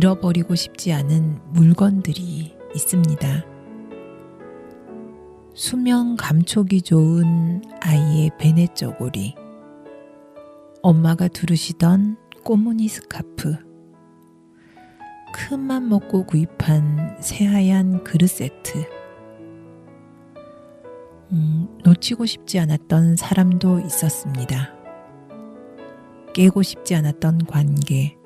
잃어버리고 싶지 않은 물건들이 있습니다. 수면 감촉이 좋은 아이의 베네 쪼고리, 엄마가 두르시던 꽃무늬 스카프, 큰맘 먹고 구입한 새하얀 그릇 세트, 음, 놓치고 싶지 않았던 사람도 있었습니다. 깨고 싶지 않았던 관계,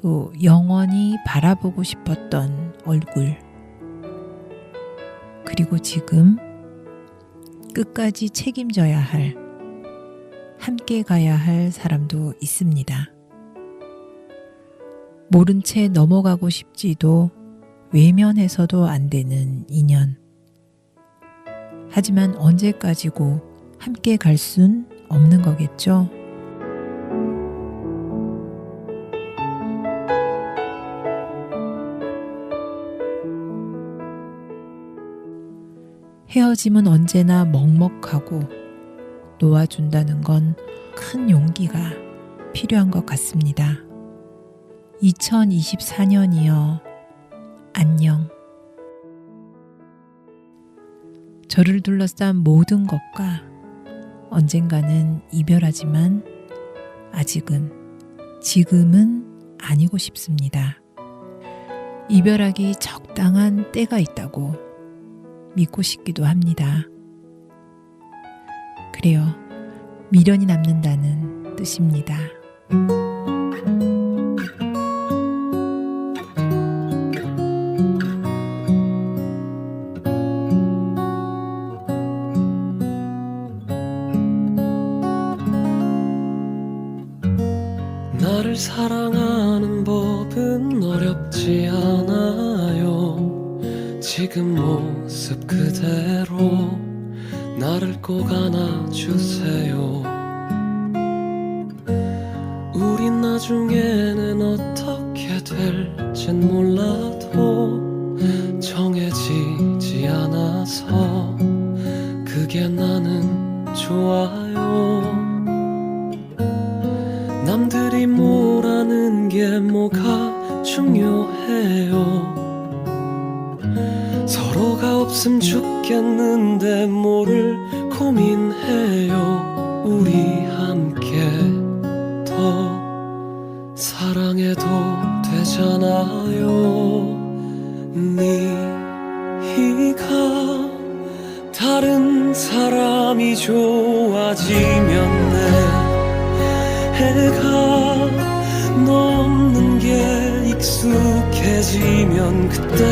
또 영원히 바라보고 싶었던 얼굴, 그리고 지금 끝까지 책임져야 할, 함께 가야 할 사람도 있습니다. 모른 채 넘어가고 싶지도 외면해서도 안 되는 인연. 하지만 언제까지고 함께 갈 순 없는 거겠죠? 헤어짐은 언제나 먹먹하고 놓아준다는 건 큰 용기가 필요한 것 같습니다. 2024년이여 안녕. 저를 둘러싼 모든 것과 언젠가는 이별하지만 아직은 지금은 아니고 싶습니다. 이별하기 적당한 때가 있다고 믿고 싶기도 합니다. 그래요. 미련이 남는다는 뜻입니다. 사랑하 꼭 안아주세요. 우린 나중에는 어떻게 될진 몰라도 정해지지 않아서 그게 나는 좋아요. 남들이 뭐라는 게 뭐가 중요해요. 서로가 없음 죽겠는 다른 사람이 좋아지면 내 해가 넘는 게 익숙해지면 그때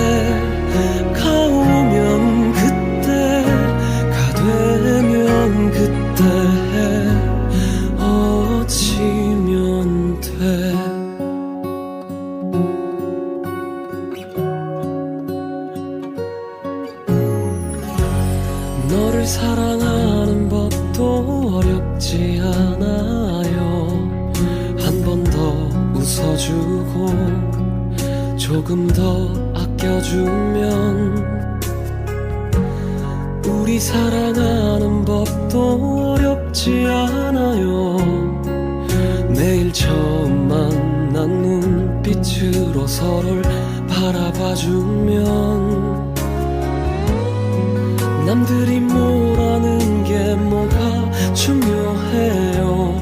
너를 사랑하는 법도 어렵지 않아요. 한 번 더 웃어주고 조금 더 아껴주면 우리 사랑하는 법도 어렵지 않아요. 매일 처음 만난 눈빛으로 서로를 바라봐주면 남들이 뭐라는 게 뭐가 중요해요?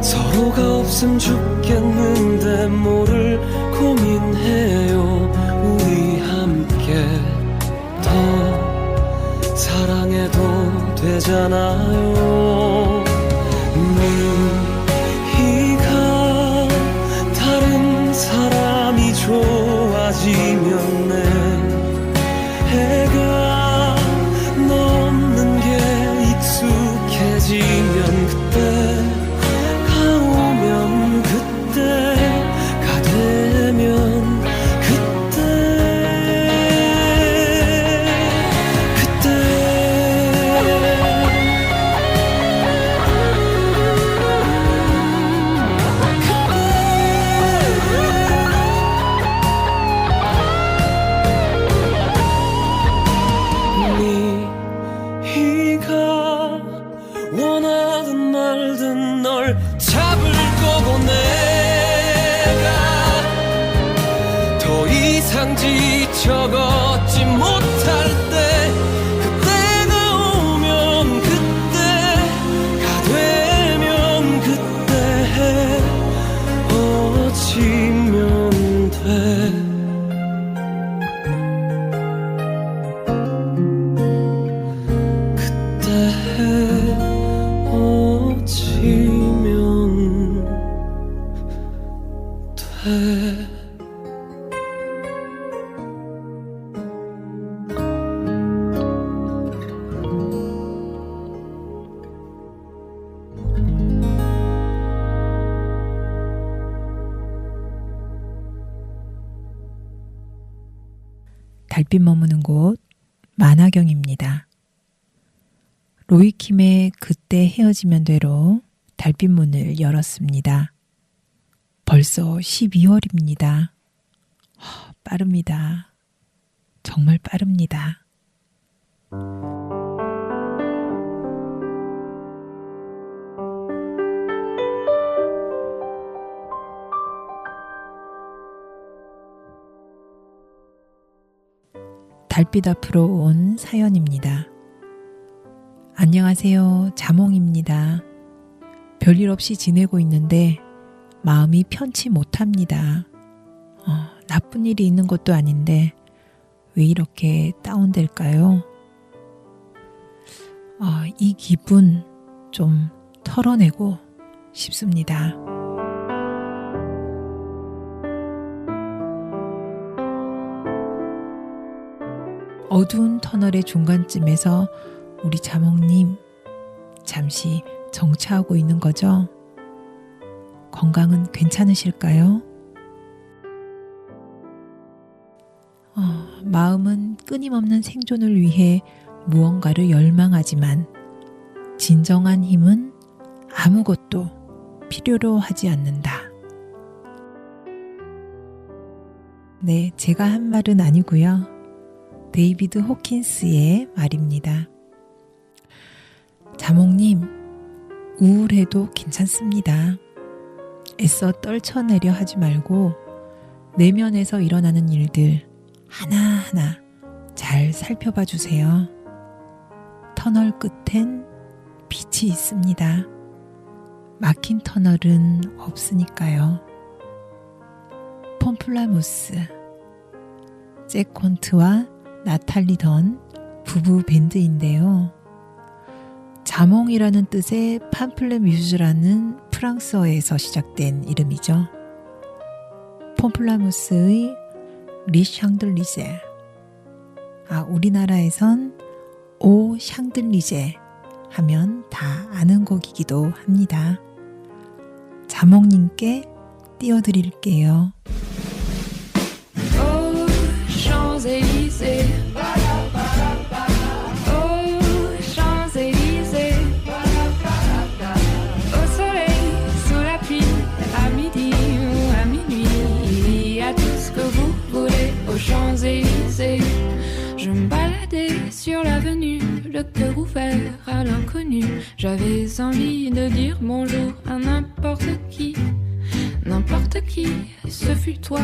서로가 없음 죽겠는데 뭐를 고민해요? 우리 함께 더 사랑해도 되잖아요 널 잡을 거고 내가 더 이상 지쳐가 달빛 머무는 곳 만화경입니다. 로이킴의 그때 헤어지면 돼로 달빛 문을 열었습니다. 벌써 12월입니다. 빠릅니다. 정말 빠릅니다. 달빛 앞으로 온 사연입니다. 안녕하세요. 자몽입니다. 별일 없이 지내고 있는데 마음이 편치 못합니다. 어, 나쁜 일이 있는 것도 아닌데 왜 이렇게 다운될까요? 어, 이 기분 좀 털어내고 싶습니다. 어두운 터널의 중간쯤에서 우리 자몽님 잠시 정차하고 있는 거죠? 건강은 괜찮으실까요? 어, 마음은 끊임없는 생존을 위해 무언가를 열망하지만 진정한 힘은 아무것도 필요로 하지 않는다. 네, 제가 한 말은 아니고요. 데이비드 호킨스의 말입니다. 자몽님, 우울해도 괜찮습니다. 애써 떨쳐내려 하지 말고 내면에서 일어나는 일들 하나하나 잘 살펴봐 주세요. 터널 끝엔 빛이 있습니다. 막힌 터널은 없으니까요. 폼플라무스, 잭콘트와 나탈리 던 부부 밴드인데요. 자몽이라는 뜻의 팜플레 뮤즈라는 프랑스어에서 시작된 이름이죠. 폼플라무스의 리 샹들리제. 아, 우리나라에선 오 샹들리제 하면 다 아는 곡이기도 합니다. 자몽님께 띄워드릴게요. Champs-Élysées. Aux Champs-Élysées. Au soleil, sous la pluie, à midi ou à minuit. À tout ce que vous voulez aux Champs-Élysées. Je me baladais sur l'avenue, le cœur ouvert à l'inconnu. J'avais envie de dire bonjour à n'importe qui. N'importe qui, ce fut toi,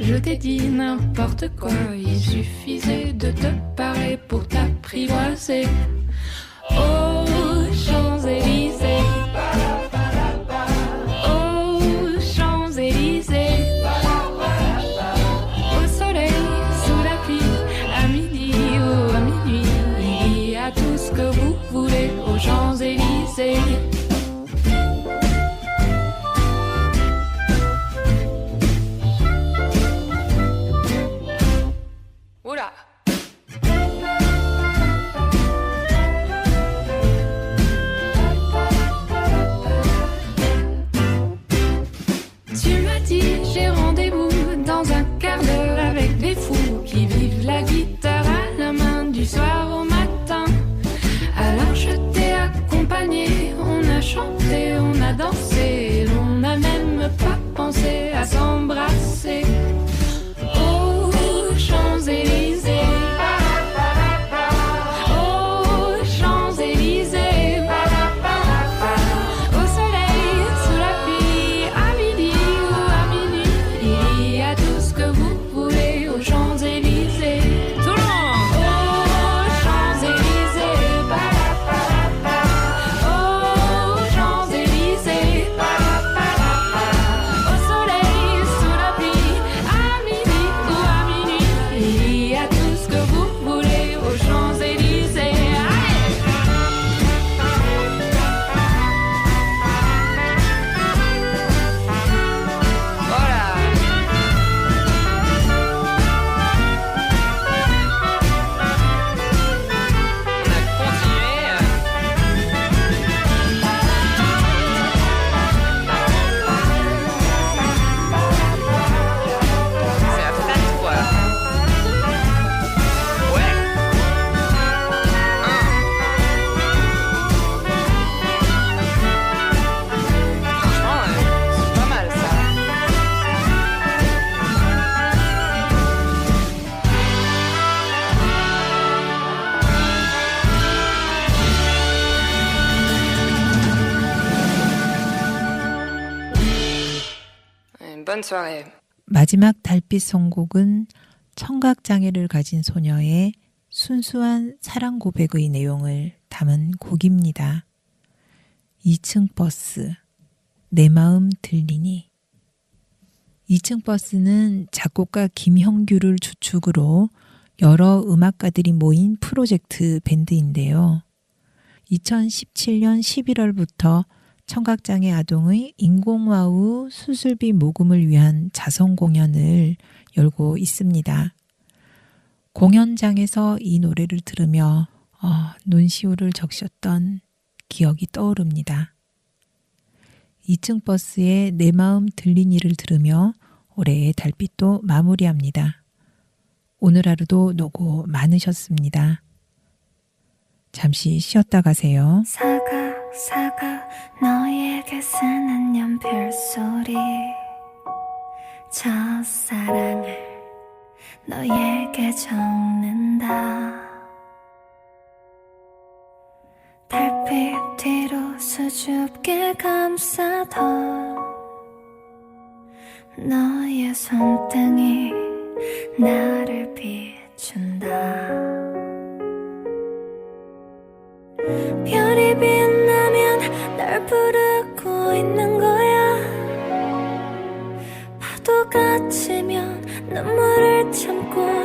je t'ai dit n'importe quoi, il suffisait de te parler pour t'apprivoiser. Aux 마지막 달빛 선곡은 청각장애를 가진 소녀의 순수한 사랑 고백의 내용을 담은 곡입니다. 2층 버스, 내 마음 들리니. 2층 버스는 작곡가 김형규를 주축으로 여러 음악가들이 모인 프로젝트 밴드인데요. 2017년 11월부터 청각장애 아동의 인공와우 수술비 모금을 위한 자선 공연을 열고 있습니다. 공연장에서 이 노래를 들으며 어, 논시호를 적셨던 기억이 떠오릅니다. 2층 버스의 내 마음 들리니를 들으며 올해의 달빛도 마무리합니다. 오늘 하루도 노고 많으셨습니다. 잠시 쉬었다 가세요. 사 가 사가 너에게 쓰는 연필 소리. 첫사랑을 너에게 적는다. 달빛 뒤로 수줍게 감싸던 너의 손등이 나를 비춘다. 별이 빛 파도가 치면 눈물을 참고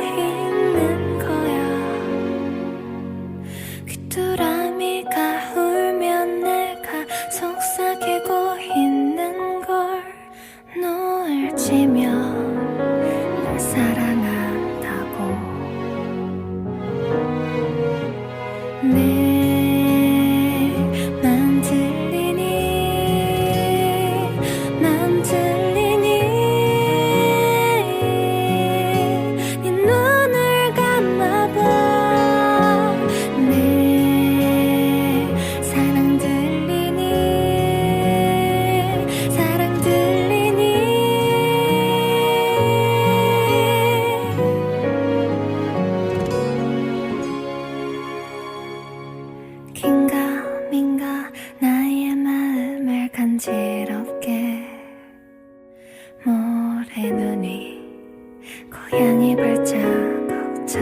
고양이 발자국처럼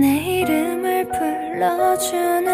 내 이름을 불러주는